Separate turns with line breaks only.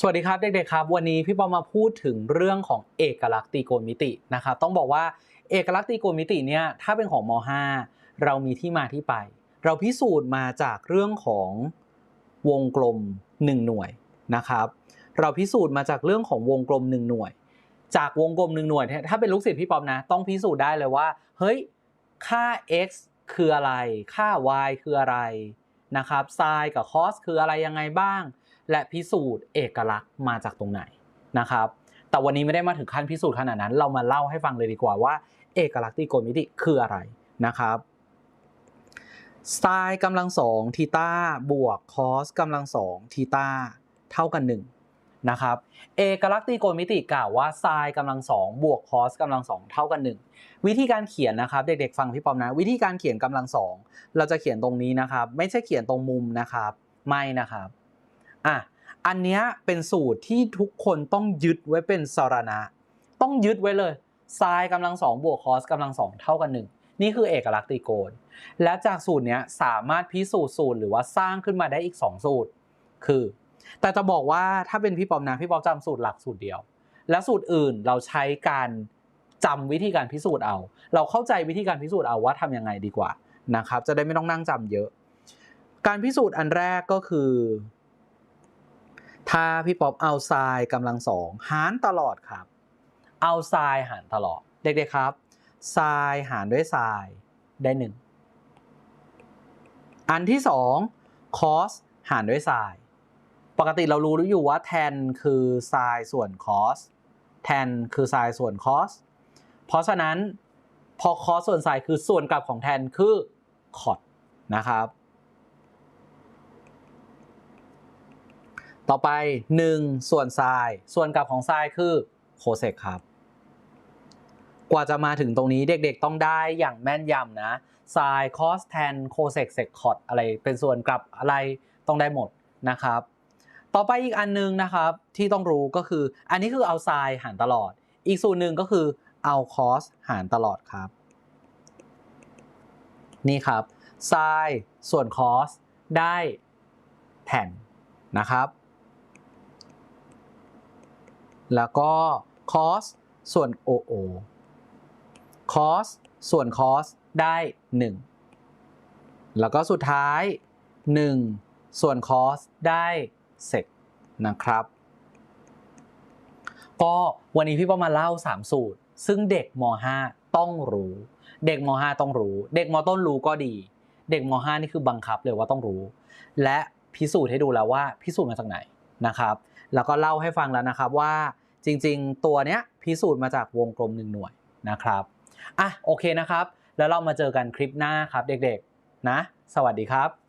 สวัสดีครับเด็กๆครับ วันนี้พี่ปอมมาพูดถึงเรื่องของเอกลักษณ์ตรีโกณมิตินะครับต้องบอกว่าเอกลักษณ์ตรีโกณมิติเนี่ยถ้าเป็นของม .5 เรามีที่มาที่ไป เราพิสูจน์มาจากเรื่องของวงกลม 1 หน่วยนะครับเราพิสูจน์มาจากเรื่องของวงกลม 1 หน่วย จากวงกลม 1 หน่วยเนี่ยถ้าเป็นลูกศิษย์พี่ปอมนะต้องพิสูจน์ได้เลยว่าเฮ้ยค่า x คืออะไร ค่า y คืออะไรนะครับ sin กับ cos คืออะไรยังไงบ้าง และพิสูจน์เอกลักษณ์มาจากตรงไหนนะครับ แต่วันนี้ไม่ได้มาถึงขั้นพิสูจน์ขนาดนั้น เรามาเล่าให้ฟังเลยดีกว่าว่า เอกลักษณ์ตรีโกณมิติคืออะไรนะครับ sin กำลังสองทีต้าบวก cos กำลังสองทีต้าเท่ากัน1นะครับเอกลักษณ์ตรีโกณมิติกล่าวว่า sin กำลังสองบวก cos กำลังสองเท่ากัน 1 วิธีการเขียนนะครับเด็กๆฟังพี่ปอมนะ วิธีการเขียนกำลังสองเราจะเขียนตรงนี้นะครับ ไม่ใช่เขียนตรงมุมนะครับ ไม่นะครับ อะอันเนี้ยเป็นสูตรที่ทุกคนต้องยึดไว้เป็นสรณะ ต้องยึดไว้เลย sin กำลังสองบวก cos กำลังสองเท่ากันหนึ่งนี่คือเอกลักษณ์ตรีโกณและจากสูตรเนี้ยสามารถพิสูจน์สูตรหรือว่าสร้างขึ้นมาได้อีก 2 สูตร คือ แต่จะบอกว่าถ้าเป็นพี่ปอมนะพี่ปอมจำสูตรหลักสูตรเดียว และสูตรอื่นเราใช้การจำวิธีการพิสูจน์เอา เราเข้าใจวิธีการพิสูจน์เอาว่าทำยังไงดีกว่านะครับ จะได้ไม่ต้องนั่งจำเยอะ การพิสูจน์อันแรกก็คือ ถ้าพี่ป๊อปเอาไซน์กำลังสองหารตลอดครับ เอาไซน์หารตลอด เด็กๆครับไซน์หารด้วยไซน์ได้หนึ่งอันที่สองคอสหารด้วยไซน์ปกติเรารู้อยู่ว่าแทนคือไซน์ส่วนคอสแทนคือไซน์ส่วนคอสเพราะฉะนั้นพอคอสส่วนไซน์คือส่วนกลับของแทนคือคอดนะครับ ต่อไป 1 ส่วนไซน์ส่วนกลับของไซน์คือโคเซกครับ กว่าจะมาถึงตรงนี้เด็กๆต้องได้อย่างแม่นยำนะไซน์คอสแทนโคเซกเซกคอดอะไรเป็นส่วนกลับอะไรต้องได้หมดนะครับ ต่อไปอีกอันนึงนะครับที่ต้องรู้ก็คือ อันนี้คือเอาไซน์หารตลอด อีกสูตรหนึ่งก็คือเอาคอสหารตลอดครับ นี่ครับไซน์ส่วนคอสได้แทนนะครับ แล้วก็ cos ส่วน OO cos ส่วน cos ได้ 1 แล้วก็สุดท้าย 1 ส่วน cos ได้ sec นะครับ ก็วันนี้พี่ป้อมมาเล่า 3 สูตร ซึ่งเด็กม .5 ต้องรู้ เด็กม .5 ต้องรู้ เด็กมต้นรู้ก็ดี เด็กม .5 นี่คือบังคับเลยว่าต้องรู้ และพิสูจน์ให้ดูแล้วว่าพิสูจน์มาจากไหนนะครับ แล้วก็เล่าให้ฟังแล้วนะครับว่าจริง ๆ ตัวเนี้ยพิสูจน์มาจากวงกลมหนึ่งหน่วยนะครับอะโอเคนะครับ แล้วเรามาเจอกันคลิปหน้าครับเด็กๆนะ สวัสดีครับ